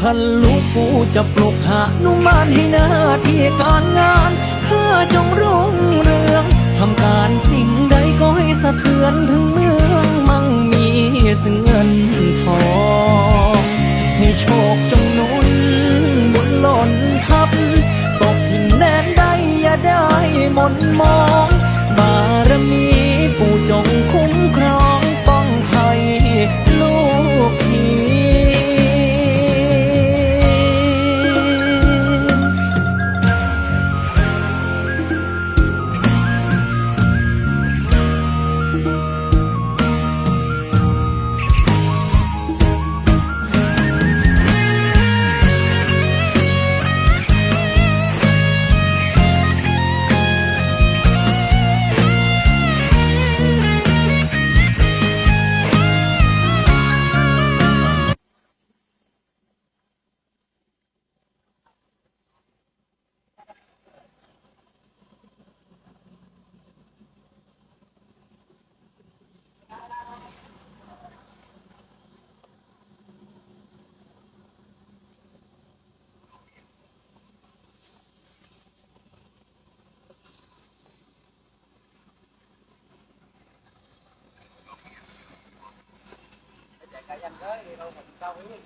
คันลูกกูจะปลุกหานุมานให้หน้าที่การงานข้าจงรุ่งเรืองทำการสิ่งใดก็ให้สะเทือนถึงเมืองมั่งมีซึ่งเงินทองให้โชคจงนุนบุญหล่นทับตกถิ่นแดนใดอย่าได้หมนมอง cả dành tới thì đâu mà cao ý